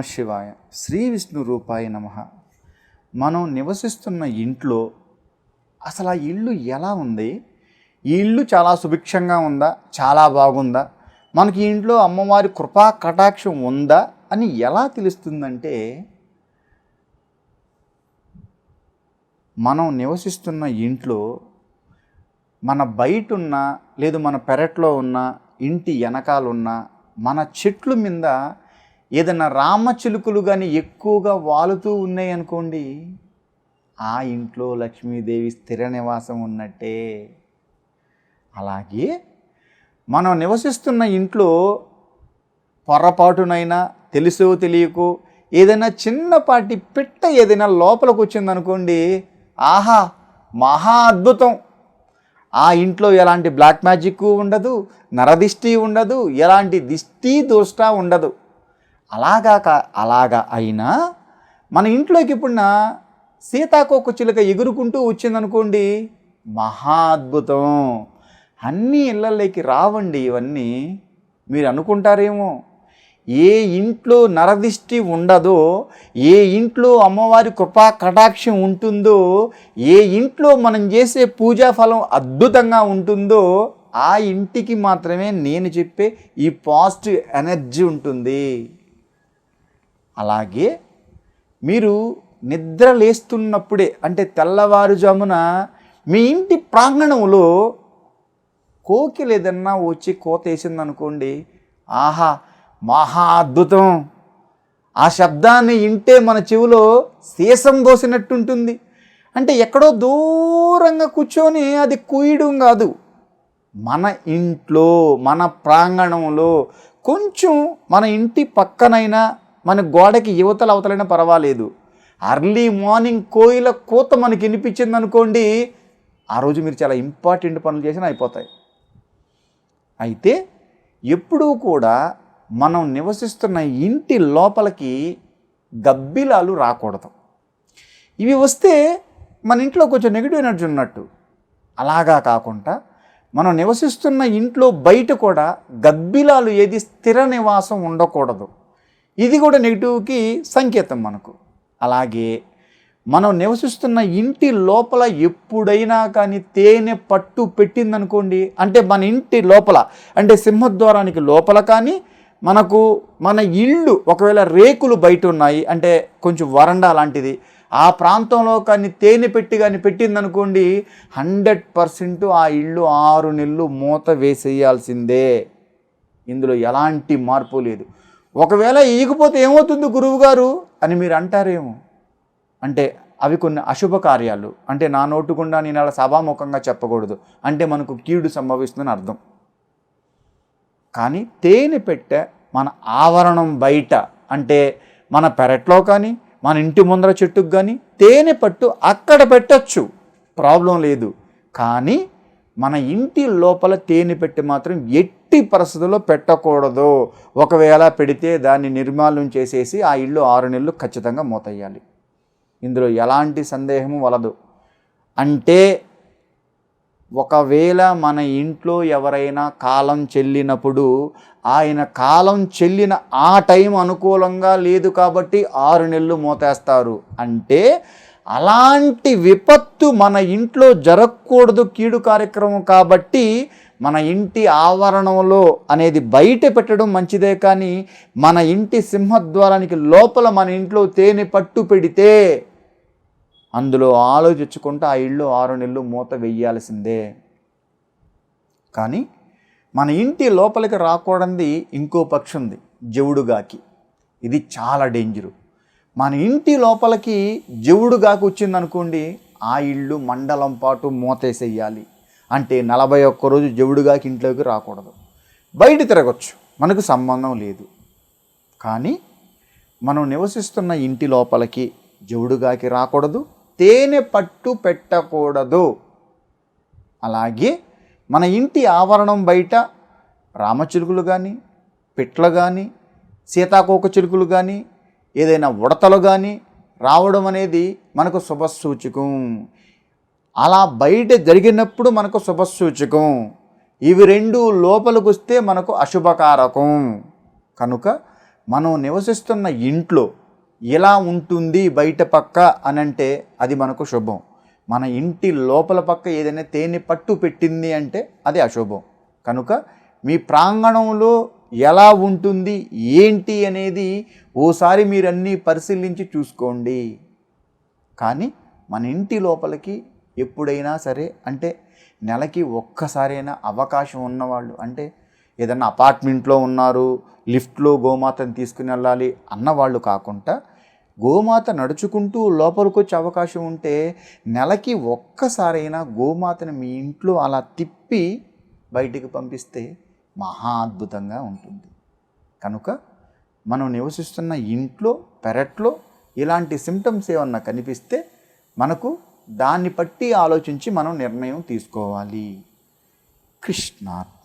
శివాయ శ్రీ విష్ణు రూపాయ నమ. మనం నివసిస్తున్న ఇంట్లో అసలు ఆ ఇల్లు ఎలా ఉంది? ఈ ఇల్లు చాలా సుభిక్షంగా ఉందా? చాలా బాగుందా? మనకి ఇంట్లో అమ్మవారి కృపా కటాక్షం ఉందా? అని ఎలా తెలుస్తుందంటే మనం నివసిస్తున్న ఇంట్లో మన బయట ఉన్న లేదు మన పెరట్లో ఉన్న ఇంటి వెనకాలన్న మన చెట్లు మీద ఏదైనా రామచిలుకలు కానీ ఎక్కువగా వాలుతూ ఉన్నాయి అనుకోండి ఆ ఇంట్లో లక్ష్మీదేవి స్థిర నివాసం ఉన్నట్టే. అలాగే మనం నివసిస్తున్న ఇంట్లో పొరపాటునైనా తెలుసో తెలియకో ఏదైనా చిన్నపాటి పిట్ట ఏదైనా లోపలికి వచ్చిందనుకోండి ఆహా మహా అద్భుతం. ఆ ఇంట్లో ఎలాంటి బ్లాక్ మ్యాజిక్ ఉండదు నరదిష్టి ఉండదు ఎలాంటి దిష్టి దోష్ట ఉండదు. అలాగా అలాగా అయినా మన ఇంట్లోకి ఇప్పుడున్న సీతాకోక చిలుక ఎగురుకుంటూ వచ్చిందనుకోండి మహా అద్భుతం. అన్ని ఇళ్ళల్లోకి రావండి ఇవన్నీ. మీరు అనుకుంటారేమో ఏ ఇంట్లో నరదిష్టి ఉండదో ఏ ఇంట్లో అమ్మవారి కృపా కటాక్షం ఉంటుందో ఏ ఇంట్లో మనం చేసే పూజా ఫలం అద్భుతంగా ఉంటుందో ఆ ఇంటికి మాత్రమే నేను చెప్పే ఈ పాజిటివ్ ఎనర్జీ ఉంటుంది. అలాగే మీరు నిద్ర లేస్తున్నప్పుడే అంటే తెల్లవారుజామున మీ ఇంటి ప్రాంగణంలో కోకిలు ఏదన్నా వచ్చి కోత వేసిందనుకోండి ఆహా మహా అద్భుతం. ఆ శబ్దాన్ని వింటే మన చెవిలో సీసం దోసినట్టుంటుంది అంటే ఎక్కడో దూరంగా కూర్చొని అది కుయ్యడం కాదు. మన ఇంట్లో మన ప్రాంగణంలో కొంచెం మన ఇంటి పక్కనైనా మన గోడకి యువతలు అవతలైనా పర్వాలేదు. అర్లీ మార్నింగ్ కోయిల కూత మనకి వినిపించింది అనుకోండి ఆ రోజు మీరు చాలా ఇంపార్టెంట్ పనులు చేసినా అయిపోతాయి. అయితే ఎప్పుడూ కూడా మనం నివసిస్తున్న ఇంటి లోపలికి గబ్బిలాలు రాకూడదు. ఇవి వస్తే మన ఇంట్లో కొంచెం నెగిటివ్ ఎనర్జీ ఉన్నట్టు. అలాగా కాకుండా మనం నివసిస్తున్న ఇంట్లో బయట కూడా గబ్బిలాలు ఏది స్థిర నివాసం ఉండకూడదు. ఇది కూడా నెగిటివ్కి సంకేతం మనకు. అలాగే మనం నివసిస్తున్న ఇంటి లోపల ఎప్పుడైనా కానీ తేనె పట్టు పెట్టిందనుకోండి అంటే మన ఇంటి లోపల అంటే సింహద్వారానికి లోపల కానీ మనకు మన ఇల్లు ఒకవేళ రేకులు బయట ఉన్నాయి అంటే కొంచెం వరండా లాంటిది ఆ ప్రాంతంలో కానీ తేనె పెట్టి కానీ పెట్టిందనుకోండి హండ్రెడ్ పర్సెంట్ ఆ ఇల్లు ఆరు నెలలు మూత వేసేయాల్సిందే. ఇందులో ఎలాంటి మార్పు లేదు. ఒకవేళ ఈగిపోతే ఏమవుతుంది గురువుగారు? అని మీరు అంటారేమో. అంటే అవి కొన్ని అశుభ కార్యాలు. అంటే నా నోటుకుండా నేను అలా సభాముఖంగా చెప్పకూడదు. అంటే మనకు కీడు సంభవిస్తుందని అర్థం. కానీ తేనె పెట్టె మన ఆవరణం బయట. అంటే మన పెరట్లో కానీ మన ఇంటి ముందర చెట్టుకు కానీ తేనె పట్టు అక్కడ పెట్టచ్చు. ప్రాబ్లం లేదు. కానీ మన ఇంటి లోపల తేనె పెట్టి మాత్రం ఎట్టి పరిస్థితుల్లో పెట్టకూడదు. ఒకవేళ పెడితే దాన్ని నిర్మాల్యం చేసేసి ఆ ఇల్లు ఆరు నెలలు ఖచ్చితంగా మూతయ్యాలి ఇందులో ఎలాంటి సందేహము వలదు. అంటే ఒకవేళ మన ఇంట్లో ఎవరైనా కాలం చెల్లినప్పుడు ఆయన కాలం చెల్లిన ఆ టైం అనుకూలంగా లేదు కాబట్టి ఆరు నెలలు మోతేస్తారు. అంటే అలాంటి విపత్తు మన ఇంట్లో జరగకూడదు కీడు కార్యక్రమం కాబట్టి మన ఇంటి ఆవరణంలో అనేది బయట పెట్టడం మంచిదే కానీ మన ఇంటి సింహద్వారానికి లోపల మన ఇంట్లో తేనె పట్టు పెడితే అందులో ఆలోచించుకుంటూ ఆ ఇల్లు ఆరు నెలలు మూత వెయ్యాల్సిందే. కానీ మన ఇంటి లోపలికి రాకూడంది ఇంకో పక్షి ఉంది జవుడుగాకి. ఇది చాలా డేంజరు. మన ఇంటి లోపలికి జవుడుగాకి వచ్చిందనుకోండి ఆ ఇల్లు మండలం పాటు మూతేసేయాలి. అంటే నలభై ఒక్క రోజు జవుడుగాకి ఇంట్లోకి రాకూడదు. బయట తిరగచ్చు. మనకు సంబంధం లేదు. కానీ మనం నివసిస్తున్న ఇంటి లోపలికి జవుడుగాకి రాకూడదు. తేనె పట్టు పెట్టకూడదు. అలాగే మన ఇంటి ఆవరణం బయట రామచిలుకలు కానీ పిట్ల కానీ సీతాకోక చిలుకలు కానీ ఏదైనా ఉడతలు కానీ రావడం అనేది మనకు శుభసూచకం. అలా బయట జరిగినప్పుడు మనకు శుభసూచకం. ఇవి రెండు లోపలికి వస్తే మనకు అశుభకారకం. కనుక మనం నివసిస్తున్న ఇంట్లో ఎలా ఉంటుంది బయట పక్క అనంటే అది మనకు శుభం. మన ఇంటి లోపల పక్క ఏదైనా తేనె పట్టు పెట్టింది అంటే అది అశుభం. కనుక మీ ప్రాంగణంలో ఎలా ఉంటుంది ఏంటి అనేది ఓసారి మీరన్నీ పరిశీలించి చూసుకోండి. కానీ మన ఇంటి లోపలికి ఎప్పుడైనా సరే అంటే నెలకి ఒక్కసారైనా అవకాశం ఉన్నవాళ్ళు అంటే ఏదన్నా అపార్ట్మెంట్లో ఉన్నారు లిఫ్ట్లో గోమాతను తీసుకుని వెళ్ళాలి అన్నవాళ్ళు కాకుండా గోమాత నడుచుకుంటూ లోపలికి వచ్చే అవకాశం ఉంటే నెలకి ఒక్కసారైనా గోమాతను మీ ఇంట్లో అలా తిప్పి బయటికి పంపిస్తే మహా అద్భుతంగా ఉంటుంది. కనుక మనం నివసిస్తున్న ఇంట్లో పెరట్లో ఇలాంటి సిమ్టమ్స్ ఏమన్నా కనిపిస్తే మనకు దాన్ని బట్టి ఆలోచించి మనం నిర్ణయం తీసుకోవాలి. కృష్ణార్థం